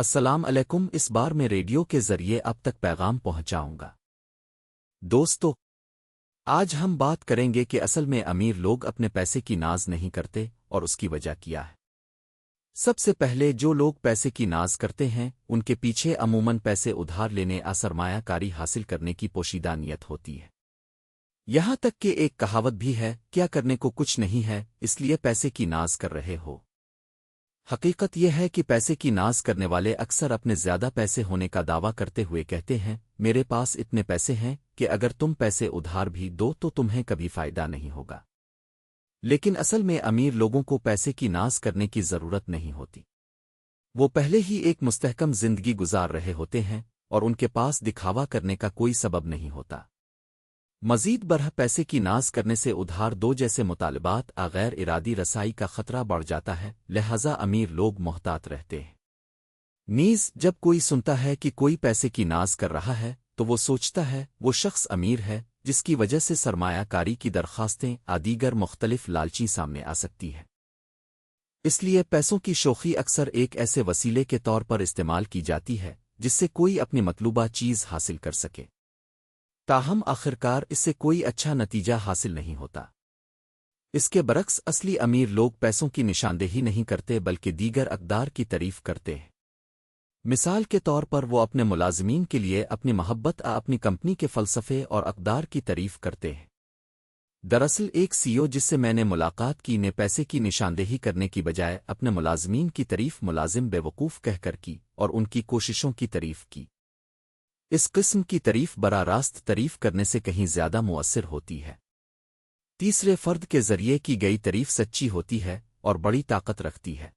السلام علیکم، اس بار میں ریڈیو کے ذریعے اب تک پیغام پہنچاؤں گا۔ دوستو، آج ہم بات کریں گے کہ اصل میں امیر لوگ اپنے پیسے کی ناز نہیں کرتے اور اس کی وجہ کیا ہے۔ سب سے پہلے جو لوگ پیسے کی ناز کرتے ہیں، ان کے پیچھے عموماً پیسے ادھار لینے سرمایہ کاری حاصل کرنے کی پوشیدہ نیت ہوتی ہے۔ یہاں تک کہ ایک کہاوت بھی ہے، کیا کرنے کو کچھ نہیں ہے، اس لیے پیسے کی ناز کر رہے ہو۔ حقیقت یہ ہے کہ پیسے کی ناز کرنے والے اکثر اپنے زیادہ پیسے ہونے کا دعویٰ کرتے ہوئے کہتے ہیں، میرے پاس اتنے پیسے ہیں کہ اگر تم پیسے ادھار بھی دو تو تمہیں کبھی فائدہ نہیں ہوگا۔ لیکن اصل میں امیر لوگوں کو پیسے کی ناز کرنے کی ضرورت نہیں ہوتی۔ وہ پہلے ہی ایک مستحکم زندگی گزار رہے ہوتے ہیں اور ان کے پاس دکھاوا کرنے کا کوئی سبب نہیں ہوتا۔ مزید برہ پیسے کی ناز کرنے سے ادھار دو جیسے مطالبات آغیر ارادی رسائی کا خطرہ بڑھ جاتا ہے، لہذا امیر لوگ محتاط رہتے ہیں۔ نیز، جب کوئی سنتا ہے کہ کوئی پیسے کی ناز کر رہا ہے، تو وہ سوچتا ہے وہ شخص امیر ہے، جس کی وجہ سے سرمایہ کاری کی درخواستیں آدیگر مختلف لالچی سامنے آ سکتی ہے اس لیے پیسوں کی شوخی اکثر ایک ایسے وسیلے کے طور پر استعمال کی جاتی ہے، جس سے کوئی اپنی مطلوبہ چیز حاصل کر سکے۔ تاہم آخرکار اس سے کوئی اچھا نتیجہ حاصل نہیں ہوتا۔ اس کے برعکس اصلی امیر لوگ پیسوں کی نشاندہی نہیں کرتے بلکہ دیگر اقدار کی تعریف کرتے ہیں۔ مثال کے طور پر وہ اپنے ملازمین کے لیے اپنی محبت اپنی کمپنی کے فلسفے اور اقدار کی تعریف کرتے ہیں۔ دراصل ایک سیو جس سے میں نے ملاقات کی نے پیسے کی نشاندہی کرنے کی بجائے اپنے ملازمین کی تعریف ملازم بے وقوف کہہ کر کی اور ان کی کوششوں کی تعریف کی۔ اس قسم کی تعریف براہ راست تعریف کرنے سے کہیں زیادہ مؤثر ہوتی ہے۔ تیسرے فرد کے ذریعے کی گئی تعریف سچی ہوتی ہے اور بڑی طاقت رکھتی ہے۔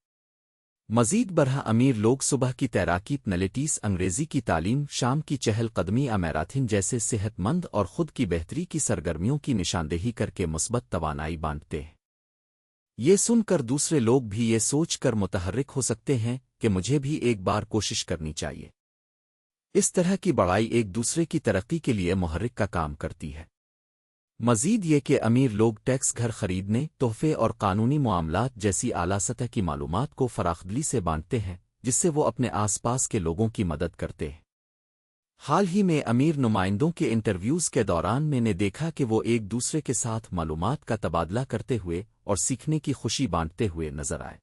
مزید برہ امیر لوگ صبح کی تیراکی پنلٹیس انگریزی کی تعلیم، شام کی چہل قدمی امیراتھن جیسے صحت مند اور خود کی بہتری کی سرگرمیوں کی نشاندہی کر کے مثبت توانائی بانٹتے ہیں۔ یہ سن کر دوسرے لوگ بھی یہ سوچ کر متحرک ہو سکتے ہیں کہ مجھے بھی ایک بار کوشش کرنی چاہیے۔ اس طرح کی بڑائی ایک دوسرے کی ترقی کے لیے محرک کا کام کرتی ہے۔ مزید یہ کہ امیر لوگ ٹیکس گھر خریدنے، تحفے اور قانونی معاملات جیسی اعلی سطح کی معلومات کو فراخدلی سے بانٹتے ہیں، جس سے وہ اپنے آس پاس کے لوگوں کی مدد کرتے ہیں۔ حال ہی میں امیر نمائندوں کے انٹرویوز کے دوران میں نے دیکھا کہ وہ ایک دوسرے کے ساتھ معلومات کا تبادلہ کرتے ہوئے اور سیکھنے کی خوشی بانٹتے ہوئے نظر آئے۔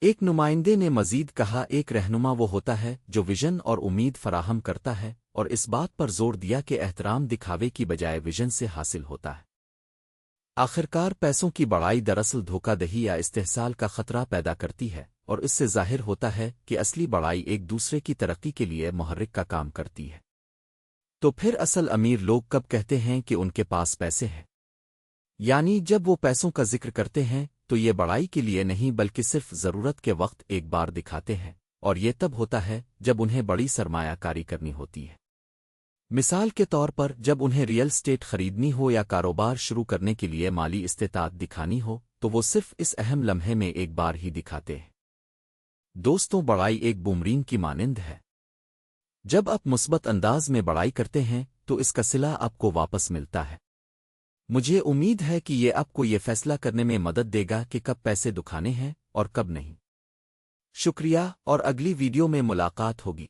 ایک نمائندے نے مزید کہا، ایک رہنما وہ ہوتا ہے جو ویژن اور امید فراہم کرتا ہے اور اس بات پر زور دیا کہ احترام دکھاوے کی بجائے ویژن سے حاصل ہوتا ہے۔ آخرکار پیسوں کی بڑائی دراصل دھوکہ دہی یا استحصال کا خطرہ پیدا کرتی ہے اور اس سے ظاہر ہوتا ہے کہ اصلی بڑائی ایک دوسرے کی ترقی کے لیے محرک کا کام کرتی ہے۔ تو پھر اصل امیر لوگ کب کہتے ہیں کہ ان کے پاس پیسے ہیں؟ یعنی جب وہ پیسوں کا ذکر کرتے ہیں تو یہ بڑائی کے لیے نہیں بلکہ صرف ضرورت کے وقت ایک بار دکھاتے ہیں، اور یہ تب ہوتا ہے جب انہیں بڑی سرمایہ کاری کرنی ہوتی ہے۔ مثال کے طور پر، جب انہیں ریئل اسٹیٹ خریدنی ہو یا کاروبار شروع کرنے کے لیے مالی استطاعت دکھانی ہو، تو وہ صرف اس اہم لمحے میں ایک بار ہی دکھاتے ہیں۔ دوستوں، بڑائی ایک بومرین کی مانند ہے۔ جب آپ مثبت انداز میں بڑائی کرتے ہیں، تو اس کا صلح آپ کو واپس ملتا ہے۔ مجھے امید ہے کہ یہ آپ کو یہ فیصلہ کرنے میں مدد دے گا کہ کب پیسے دکھانے ہیں اور کب نہیں۔ شکریہ اور اگلی ویڈیو میں ملاقات ہوگی۔